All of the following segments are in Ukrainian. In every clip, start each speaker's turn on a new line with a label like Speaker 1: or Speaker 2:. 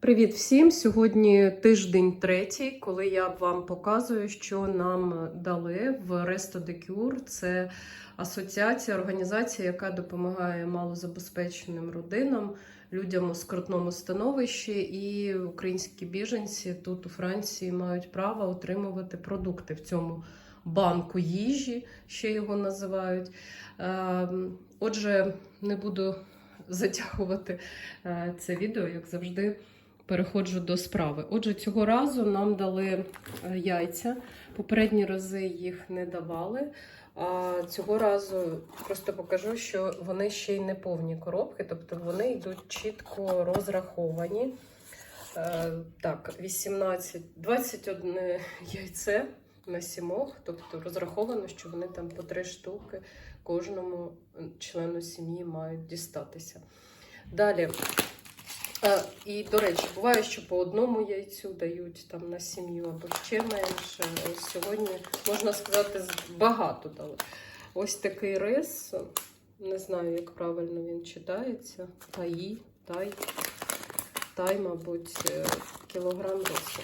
Speaker 1: Привіт всім! Сьогодні тиждень третій, коли я вам показую, що нам дали в Resto de Cure. Це асоціація, організація, яка допомагає малозабезпеченим родинам, людям у скрутному становищі, і українські біженці тут у Франції мають право отримувати продукти в цьому банку їжі, ще його називають. Ем, Отже, не буду затягувати е, це відео, як завжди переходжу до справи. Отже, цього разу нам дали е, яйця. Попередні рази їх не давали. А цього разу просто покажу, що вони ще й не повні коробки, тобто вони йдуть чітко розраховані. Е, Так, 18, 21 яйце на сімох, тобто розраховано, що вони там по три штуки кожному члену сім'ї мають дістатися. Далі. А, і, до речі, буває, що по одному яйцю дають там на сім'ю або ще менше. Сьогодні, можна сказати, багато дали. Ось такий рис. Не знаю, як правильно він читається. Таї, тай, тай, мабуть, е, кілограм рису.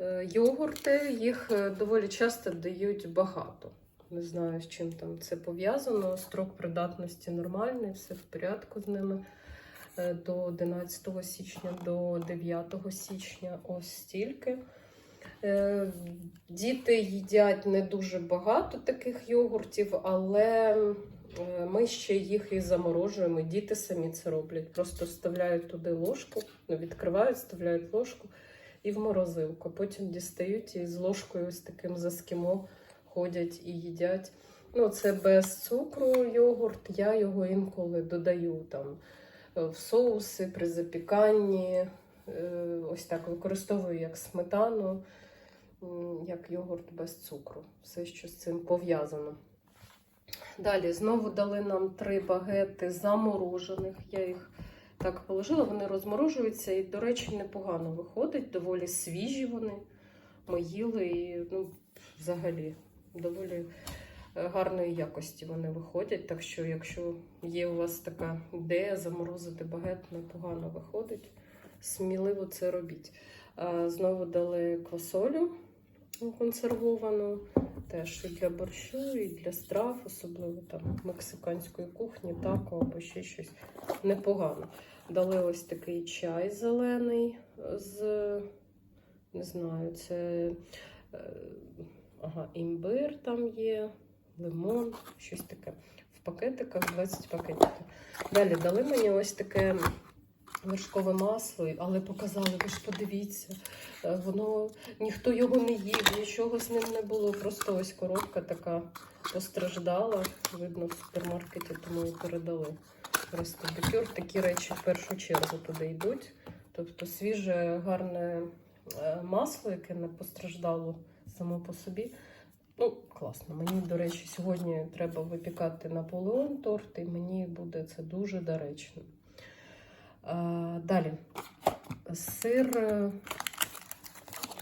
Speaker 1: Е, Йогурти, їх е, доволі часто дають багато. Не знаю, з чим там це пов'язано. Строк придатності нормальний, все в порядку з ними. Е, До 11 січня, до 9 січня, ось стільки. Е, Діти їдять не дуже багато таких йогуртів, але е, ми ще їх і заморожуємо. Діти самі це роблять. Просто вставляють туди ложку, ну, відкривають, вставляють ложку і в морозилку. Потім дістають і з ложкою ось таким заскімо ходять і їдять. Ну, це без цукру йогурт. Я його інколи додаю там в соуси при запіканні. Е, Ось так використовую як сметану, як йогурт без цукру. Все, що з цим пов'язано. Далі знову дали нам три багети заморожених. Я їх так положила, вони розморожуються і, до речі, непогано виходить. Доволі свіжі вони. Ми їли і ну, взагалі доволі гарної якості вони виходять. Так що, якщо є у вас така ідея заморозити багет, непогано виходить. Сміливо це робіть. Знову дали квасолю консервовану, теж і для борщу, і для страв, особливо там мексиканської кухні, тако або ще щось непогано. Дали ось такий чай зелений з, не знаю, це е, ага, імбир там є, лимон, щось таке. В пакетиках 20 пакетиків. Далі дали мені ось таке вершкове масло, але показали, ви ж подивіться, е, воно ніхто його не їв, нічого з ним не було. Просто ось коробка така постраждала. Видно в супермаркеті, тому і передали. Рестодикюр. Такі речі в першу чергу туди йдуть. Тобто свіже, гарне е, масло, яке не постраждало само по собі. Ну, класно. Мені, до речі, сьогодні треба випікати Наполеон торт, і мені буде це дуже доречно. А, далі. Сир е,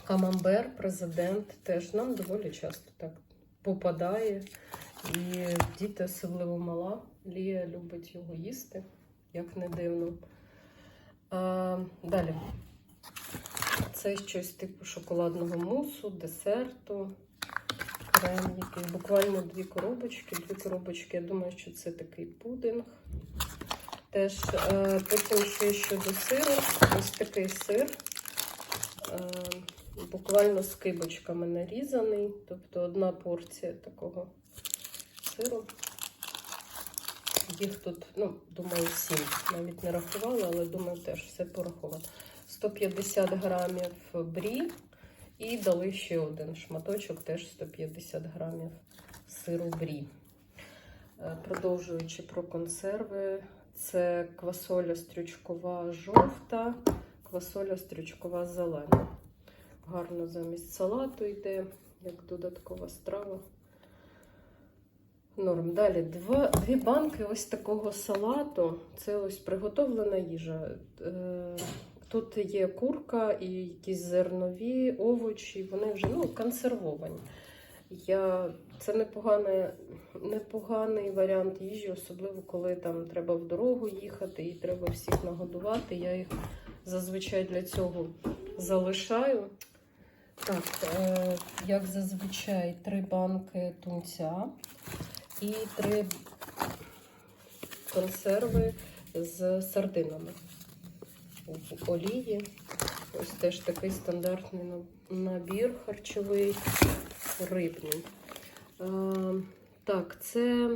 Speaker 1: камамбер, президент, теж нам доволі часто так попадає. І діти, особливо мала, Лія любить його їсти, як не дивно. А, далі. Це щось типу шоколадного мусу, десерту, який. Буквально дві коробочки. Дві коробочки, я думаю, що це такий пудинг. Теж е, потім ще щодо сиру. Ось такий сир. Е, буквально з кибочками нарізаний. Тобто одна порція такого сиру. Їх тут, ну, думаю, сім. Навіть не рахувала, але думаю, теж все пораховано. 150 грамів брі і дали ще один шматочок, теж 150 грамів сиру брі. Е, Продовжуючи про консерви, це квасоля стрючкова жовта, квасоля стрючкова зелена. Гарно замість салату йде, як додаткова страва. Норм. Далі два, дві банки ось такого салату. Це ось приготовлена їжа. Тут є курка і якісь зернові овочі, вони вже ну, консервовані. Я... Це непоганий, непоганий варіант їжі, особливо коли там треба в дорогу їхати і треба всіх нагодувати. Я їх зазвичай для цього залишаю. Так, е, як зазвичай, три банки тунця і три консерви з сардинами в олії. Ось теж такий стандартний набір харчовий, рибний. Е, так, це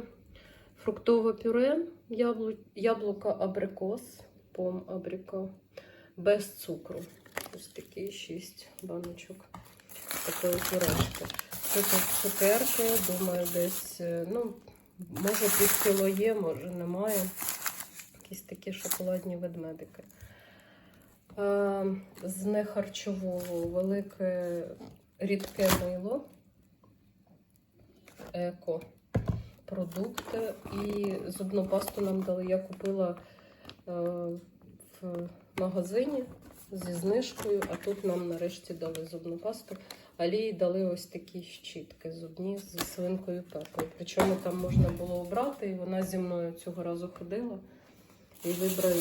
Speaker 1: фруктове пюре, яблука абрикос, пом абрика, без цукру. Ось такі 6 баночок такої пюрешки. Це тут цукерки, думаю, десь, е, ну, може пів кіло є, може немає. Якісь такі шоколадні ведмедики. З нехарчового велике рідке мило, еко продукти. І зубну пасту нам дали. Я купила е, в магазині зі знижкою, а тут нам нарешті дали зубну пасту. Алії дали ось такі щітки зубні з свинкою пепою. Причому там можна було обрати, і вона зі мною цього разу ходила. І вибрала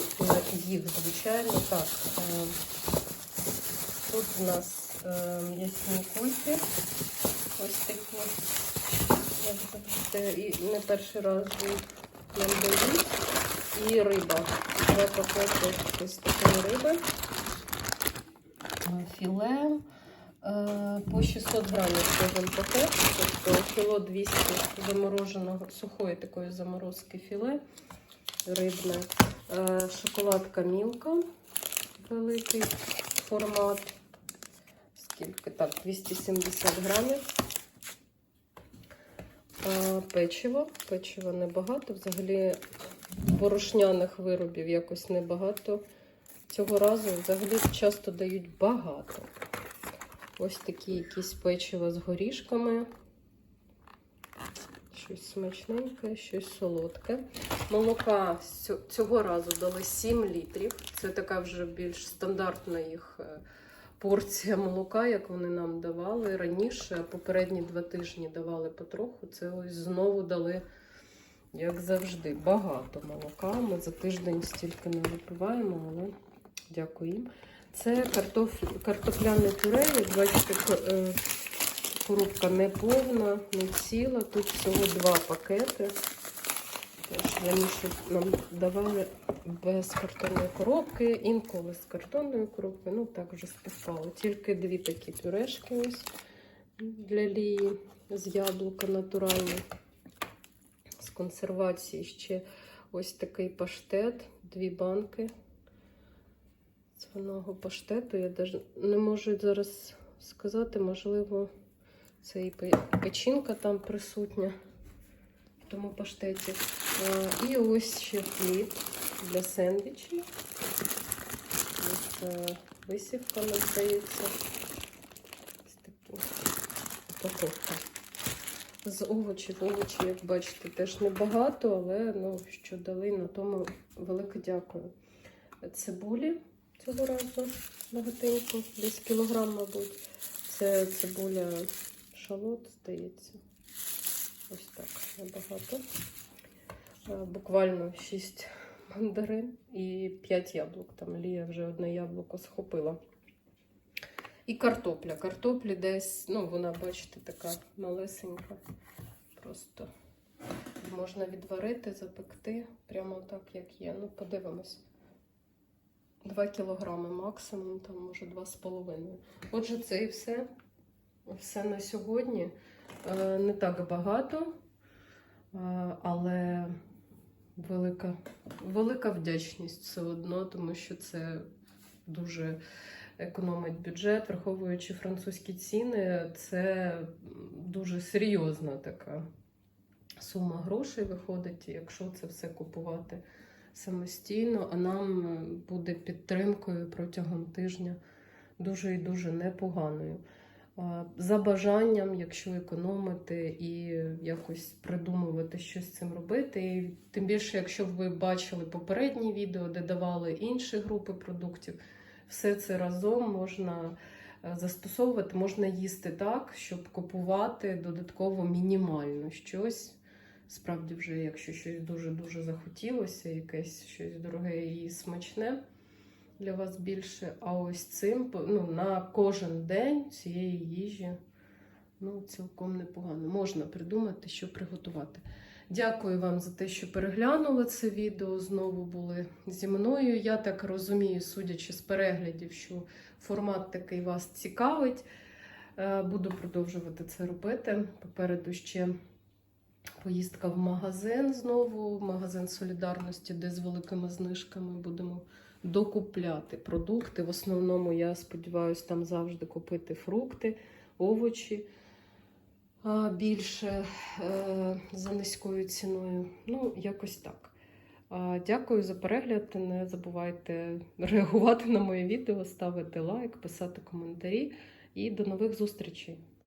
Speaker 1: їх, звичайно. Так, е, тут у нас е, м'ясні кульки. Ось такі. Як і не перший раз нам дають. І риба. Два пакети ось такої риби. Е, Філе. По 600 грамів кожен пакет, тобто кіло 200 замороженого, сухої такої заморозки філе рибне. Е, Шоколадка Мілка, великий формат. Скільки? Так, 270 грамів. Печиво. Печива небагато. Взагалі борошняних виробів якось небагато. Цього разу взагалі часто дають багато. Ось такі якісь печива з горішками. Щось смачненьке, щось солодке. Молока цього разу дали 7 літрів. Це така вже більш стандартна їх е, порція молока, як вони нам давали раніше. Попередні два тижні давали потроху. Це ось знову дали, як завжди, багато молока. Ми за тиждень стільки не випиваємо, але дякую їм. Це картоф... картопляне пюре. Бачите, е, коробка не повна, не ціла. Тут всього два пакети. Теж раніше нам давали без картонної коробки, інколи з картонною коробкою. Ну так вже співпало. Тільки дві такі пюрешки ось для лії з яблука натуральні. З консервації ще ось такий паштет, дві банки свиного паштету. Я навіть не можу зараз сказати, можливо, це і печінка там присутня в тому паштеті. І ось ще хліб для сендвічів. Ось е, висівками здається. Ось такі упаковка. З овочів, овочі, як бачите, теж небагато, але ну, що дали, на тому велике дякую. Цибулі цього разу багатенько, десь кілограм, мабуть. Це цибуля шалот, здається. Ось так, небагато. Е, Буквально 6 мандарин і 5 яблук. Там Лія вже одне яблуко схопила. І картопля. Картоплі десь, ну, вона, бачите, така малесенька. Просто можна відварити, запекти прямо так, як є. Ну, подивимось. 2 кілограми максимум, там може 2,5. Отже, це і все. Все на сьогодні. Е, Не так багато, е, але велика, велика вдячність все одно, тому що це дуже економить бюджет, враховуючи французькі ціни, це дуже серйозна така сума грошей виходить, якщо це все купувати самостійно, а нам буде підтримкою протягом тижня дуже і дуже непоганою. А, За бажанням, якщо економити і якось придумувати, що з цим робити. І тим більше, якщо ви бачили попередні відео, де давали інші групи продуктів, все це разом можна е, застосовувати, можна їсти так, щоб купувати додатково мінімально щось. Справді, вже, якщо щось дуже-дуже захотілося, якесь щось дороге і смачне, для вас більше. А ось цим ну, на кожен день цієї їжі ну, цілком непогано. Можна придумати, що приготувати. Дякую вам за те, що переглянули це відео. Знову були зі мною. Я так розумію, судячи з переглядів, що формат такий вас цікавить. Е, Буду продовжувати це робити. Попереду ще поїздка в магазин знову, магазин солідарності, де з великими знижками будемо докупляти продукти. В основному, я сподіваюся, там завжди купити фрукти, овочі більше е, за низькою ціною. Ну, якось так. Дякую за перегляд. Не забувайте реагувати на моє відео, ставити лайк, писати коментарі. І до нових зустрічей!